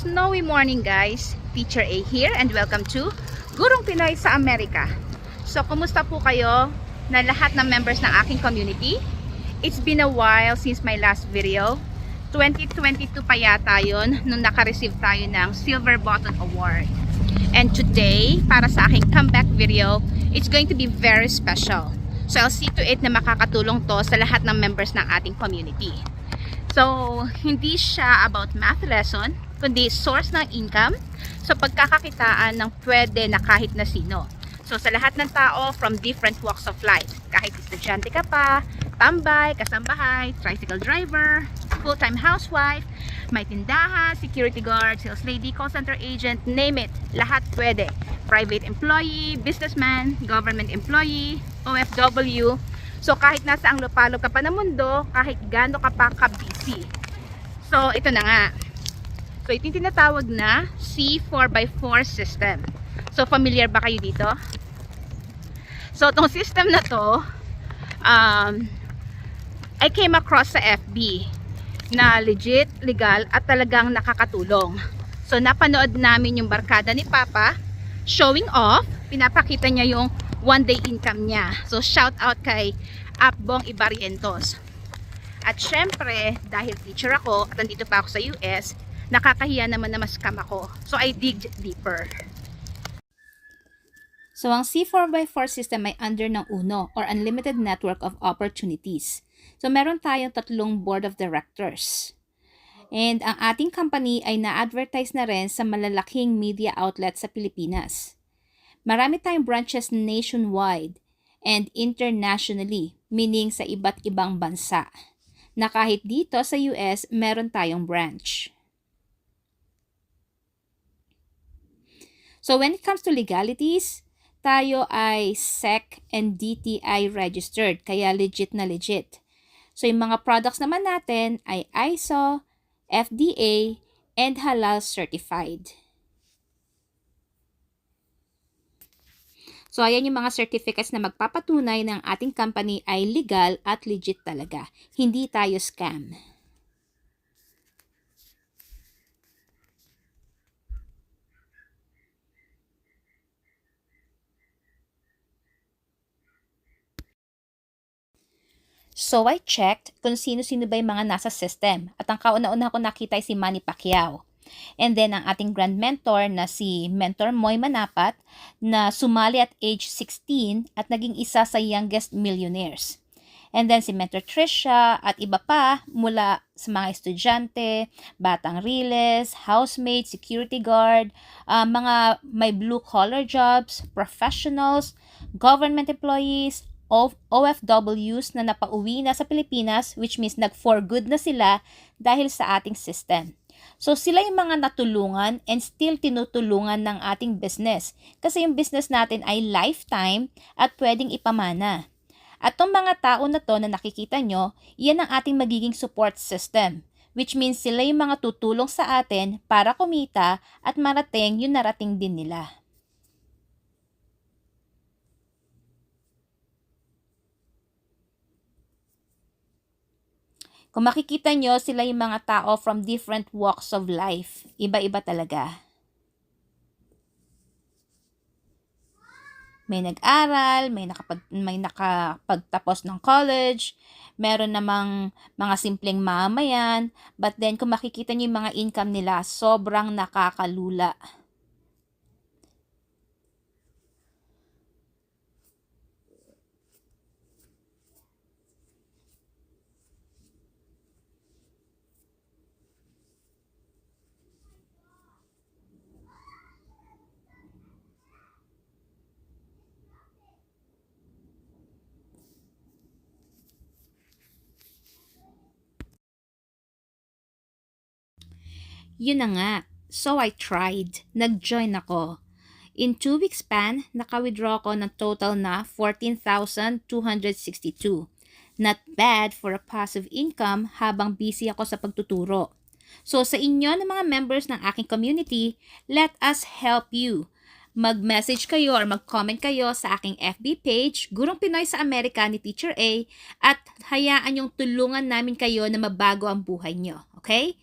snowy morning guys. Teacher A here and welcome to Gurong Pinoy sa Amerika. So, kumusta po kayo na lahat ng members ng aking community? It's been a while since my last video. 2022 pa yata yun nung naka-receive tayo ng Silver Button Award. And today, para sa aking comeback video, it's going to be very special. So, I'll see to it na makakatulong to sa lahat ng members ng ating community. So, hindi siya about math lesson, kundi source ng income. So, pagkakakitaan ng pwede na kahit na sino. So, sa lahat ng tao from different walks of life. Kahit estudyante ka pa, tambay, kasambahay, tricycle driver, full-time housewife, may tindahan, security guard, sales lady, call center agent, name it. Lahat pwede. Private employee, businessman, government employee, OFW, So, kahit nasa ang lupalo ka pa ng mundo, kahit gaano ka pa ka-busy. So, ito na nga. So, ito yung tinatawag na C4x4 system. So, familiar ba kayo dito? So, itong system na to, um, I came across sa FB na legit, legal, at talagang nakakatulong. So, napanood namin yung barkada ni Papa showing off. Pinapakita niya yung one day income niya. So, shout out kay Apbong Ibarientos. At syempre, dahil teacher ako at nandito pa ako sa US, nakakahiya naman na mas scam ako. So, I digged deeper. So, ang C4x4 system ay under ng UNO or Unlimited Network of Opportunities. So, meron tayong tatlong board of directors. And ang ating company ay na-advertise na rin sa malalaking media outlet sa Pilipinas. Marami tayong branches nationwide and internationally, meaning sa iba't ibang bansa. Na kahit dito sa US, meron tayong branch. So when it comes to legalities, tayo ay SEC and DTI registered, kaya legit na legit. So yung mga products naman natin ay ISO, FDA, and halal certified. So, ayan yung mga certificates na magpapatunay ng ating company ay legal at legit talaga. Hindi tayo scam. So, I checked kung sino-sino ba yung mga nasa system. At ang kauna-una ko nakita ay si Manny Pacquiao. And then, ang ating grand mentor na si Mentor Moy Manapat na sumali at age 16 at naging isa sa youngest millionaires. And then si Mentor Trisha at iba pa mula sa mga estudyante, batang riles, housemate, security guard, uh, mga may blue collar jobs, professionals, government employees, of OFWs na napauwi na sa Pilipinas which means nag-for good na sila dahil sa ating system. So sila yung mga natulungan and still tinutulungan ng ating business kasi yung business natin ay lifetime at pwedeng ipamana. At tong mga tao na to na nakikita nyo, yan ang ating magiging support system which means sila yung mga tutulong sa atin para kumita at marating yung narating din nila. Kung makikita nyo, sila yung mga tao from different walks of life. Iba-iba talaga. May nag-aral, may, nakapag, may nakapagtapos ng college, meron namang mga simpleng mamayan, but then kung makikita nyo yung mga income nila, sobrang nakakalula. Yun na nga. So I tried. Nag-join ako. In 2 weeks span, naka-withdraw ko ng total na 14,262. Not bad for a passive income habang busy ako sa pagtuturo. So sa inyo ng mga members ng aking community, let us help you. Mag-message kayo or mag-comment kayo sa aking FB page, Gurong Pinoy sa Amerika ni Teacher A, at hayaan yung tulungan namin kayo na mabago ang buhay nyo. Okay?